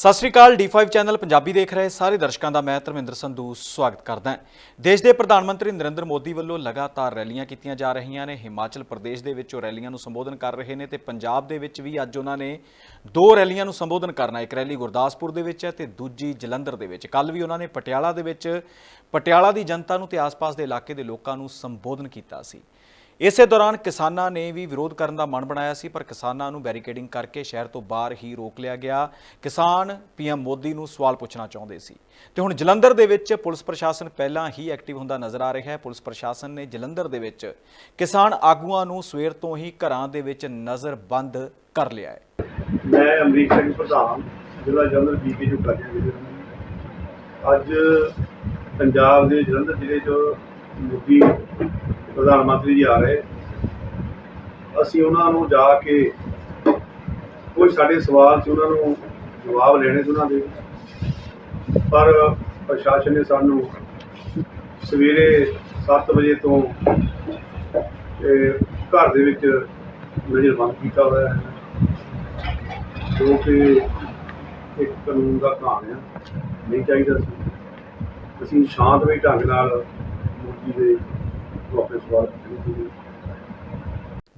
ਸਤਿ ਸ੍ਰੀ ਅਕਾਲ D5 channel Punjabi ਦੇਖ ਰਹੇ ਸਾਰੇ ਦਰਸ਼ਕਾਂ ਦਾ ਮੈਂ ਧਰਮਿੰਦਰ ਸੰਧੂ ਸਵਾਗਤ ਕਰਦਾ ਹਾਂ। ਦੇਸ਼ ਦੇ ਪ੍ਰਧਾਨ ਮੰਤਰੀ ਨਰਿੰਦਰ ਮੋਦੀ ਵੱਲੋਂ ਲਗਾਤਾਰ ਰੈਲੀਆਂ ਕੀਤੀਆਂ ਜਾ ਰਹੀਆਂ ਨੇ। ਹਿਮਾਚਲ ਪ੍ਰਦੇਸ਼ ਦੇ ਵਿੱਚ ਉਹ ਰੈਲੀਆਂ ਨੂੰ ਸੰਬੋਧਨ ਕਰ ਰਹੇ ਨੇ ਤੇ ਪੰਜਾਬ ਦੇ ਵਿੱਚ ਵੀ ਅੱਜ ਉਹਨਾਂ ਨੇ ਦੋ ਰੈਲੀਆਂ ਨੂੰ ਸੰਬੋਧਨ ਕਰਨਾ ਇੱਕ ਰੈਲੀ ਗੁਰਦਾਸਪੁਰ ਦੇ ਵਿੱਚ ਹੈ ਤੇ ਦੂਜੀ ਜਲੰਧਰ ਦੇ ਵਿੱਚ। ਕੱਲ ਵੀ ਉਹਨਾਂ ਨੇ ਪਟਿਆਲਾ ਦੇ ਵਿੱਚ ਪਟਿਆਲਾ ਦੀ ਜਨਤਾ ਨੂੰ ਤੇ ਆਸ-ਪਾਸ ਦੇ ਇਲਾਕੇ ਦੇ ਲੋਕਾਂ ਨੂੰ ਸੰਬੋਧਨ ਕੀਤਾ ਸੀ। ਇਸੇ ਦੌਰਾਨ ਕਿਸਾਨਾਂ ਨੇ ਵੀ ਵਿਰੋਧ ਕਰਨ ਦਾ ਮਨ ਬਣਾਇਆ ਸੀ, ਪਰ ਕਿਸਾਨਾਂ ਨੂੰ ਬੈਰੀਕੇਡਿੰਗ ਕਰਕੇ ਸ਼ਹਿਰ ਤੋਂ ਬਾਹਰ ਹੀ ਰੋਕ ਲਿਆ ਗਿਆ। ਕਿਸਾਨ ਪੀਐਮ ਮੋਦੀ ਨੂੰ ਸਵਾਲ ਪੁੱਛਣਾ ਚਾਹੁੰਦੇ ਸੀ। ਤੇ ਹੁਣ ਜਲੰਧਰ ਦੇ ਵਿੱਚ ਪੁਲਿਸ ਪ੍ਰਸ਼ਾਸਨ ਪਹਿਲਾਂ ਹੀ ਐਕਟਿਵ ਹੁੰਦਾ ਨਜ਼ਰ ਆ ਰਿਹਾ ਹੈ। ਪੁਲਿਸ ਪ੍ਰਸ਼ਾਸਨ ਨੇ ਜਲੰਧਰ ਦੇ ਵਿੱਚ ਕਿਸਾਨ ਆਗੂਆਂ ਨੂੰ ਸਵੇਰ ਤੋਂ ਹੀ ਘਰਾਂ ਦੇ ਵਿੱਚ ਨਜ਼ਰਬੰਦ ਕਰ ਲਿਆ ਹੈ। ਮੈਂ ਅਮਰੀਕ ਸਿੰਘ ਪ੍ਰਧਾਨ, ਜ਼ਿਲ੍ਹਾ ਜਲੰਧਰ ਬੀਪੀ ਜੋ ਕਰ ਰਿਹਾ ਅੱਜ ਪੰਜਾਬ ਦੇ ਜਲੰਧਰ ਜ਼ਿਲ੍ਹੇ 'ਚ ਮੋਦੀ ਪ੍ਰਧਾਨ ਮੰਤਰੀ ਜੀ ਆ ਰਹੇ। ਅਸੀਂ ਉਹਨਾਂ ਨੂੰ ਜਾ ਕੇ ਕੋਈ ਸਾਡੇ ਸਵਾਲ ਸੀ, ਉਹਨਾਂ ਨੂੰ ਜਵਾਬ ਲੈਣੇ ਸੀ ਉਹਨਾਂ ਦੇ। ਪਰ ਪ੍ਰਸ਼ਾਸਨ ਨੇ ਸਾਨੂੰ ਸਵੇਰੇ 7 ਵਜੇ ਤੋਂ ਘਰ ਦੇ ਵਿੱਚ ਨਜ਼ਰਬੰਦ ਕੀਤਾ ਹੋਇਆ ਹੈ, ਜੋ ਕਿ ਇੱਕ ਕਾਨੂੰਨ ਦਾ ਘਾਣ ਆ, ਨਹੀਂ ਚਾਹੀਦਾ ਸੀ। ਅਸੀਂ ਸ਼ਾਂਤਮਈ ਢੰਗ ਨਾਲ ਮੋਦੀ ਦੇ ਨੂੰ ਆਪਣੇ ਸਵਾਲ ਪੁੱਛਣੇ ਸੀ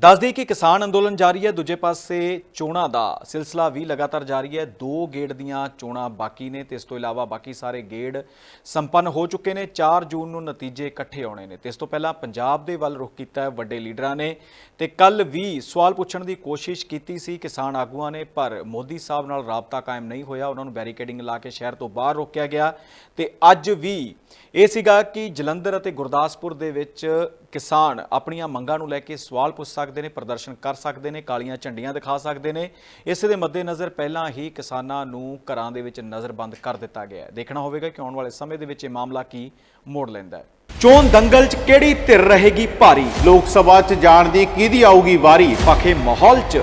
ਦੱਸ ਦਈਏ ਕਿ ਕਿਸਾਨ ਅੰਦੋਲਨ ਜਾਰੀ ਹੈ, ਦੂਜੇ ਪਾਸੇ ਚੋਣਾਂ ਦਾ ਸਿਲਸਿਲਾ ਵੀ ਲਗਾਤਾਰ ਜਾਰੀ ਹੈ। ਦੋ ਗੇੜ ਦੀਆਂ ਚੋਣਾਂ ਬਾਕੀ ਨੇ ਤੇ ਇਸ ਤੋਂ ਇਲਾਵਾ ਬਾਕੀ ਸਾਰੇ ਗੇੜ ਸੰਪੰਨ ਹੋ ਚੁੱਕੇ ਨੇ। 4 ਜੂਨ ਨੂੰ ਨਤੀਜੇ ਇਕੱਠੇ ਆਉਣੇ ਨੇ ਤੇ ਇਸ ਤੋਂ ਪਹਿਲਾਂ ਪੰਜਾਬ ਦੇ ਵੱਲ ਰੁਖ ਕੀਤਾ ਹੈ, ਵੱਡੇ ਲੀਡਰਾਂ ਨੇ ਤੇ ਕੱਲ ਵੀ ਸਵਾਲ ਪੁੱਛਣ ਦੀ ਕੋਸ਼ਿਸ਼ ਕੀਤੀ ਸੀ ਕਿਸਾਨ ਆਗੂਆਂ ਨੇ, ਪਰ ਮੋਦੀ ਸਾਹਿਬ ਨਾਲ ਰਾਬਤਾ ਕਾਇਮ ਨਹੀਂ ਹੋਇਆ। ਉਹਨਾਂ ਨੂੰ ਬੈਰੀਕੇਡਿੰਗ ਲਾ ਕੇ ਸ਼ਹਿਰ ਤੋਂ ਬਾਹਰ ਰੋਕਿਆ ਗਿਆ ਤੇ ਅੱਜ ਵੀ ਇਹ ਸੀਗਾ ਕਿ ਜਲੰਧਰ ਅਤੇ ਗੁਰਦਾਸਪੁਰ ਦੇ ਵਿੱਚ ਕਿਸਾਨ ਆਪਣੀਆਂ ਮੰਗਾਂ ਨੂੰ ਲੈ ਕੇ ਸਵਾਲ ਪੁੱਛ ਸਕਦੇ ਨੇ, ਪ੍ਰਦਰਸ਼ਨ ਕਰ ਸਕਦੇ ਨੇ, ਕਾਲੀਆਂ ਝੰਡੀਆਂ ਦਿਖਾ ਸਕਦੇ ਨੇ। ਇਸੇ ਦੇ ਮੱਦੇਨਜ਼ਰ ਪਹਿਲਾਂ ਹੀ ਕਿਸਾਨਾਂ ਨੂੰ ਘਰਾਂ ਦੇ ਵਿੱਚ ਨਜ਼ਰਬੰਦ ਕਰ ਦਿੱਤਾ ਗਿਆ ਹੈ। ਦੇਖਣਾ ਹੋਵੇਗਾ ਕਿ ਆਉਣ ਵਾਲੇ ਸਮੇਂ ਦੇ ਵਿੱਚ ਇਹ ਮਾਮਲਾ ਕੀ ਮੋੜ ਲੈਂਦਾ ਹੈ। ਚੋਣ ਦੰਗਲ 'ਚ ਕਿਹੜੀ ਧਿਰ ਰਹੇਗੀ ਭਾਰੀ? ਲੋਕ ਸਭਾ 'ਚ ਜਾਣ ਦੀ ਕਿਹਦੀ ਆਊਗੀ ਵਾਰੀ? ਪਖੇ ਮਾਹੌਲ 'ਚ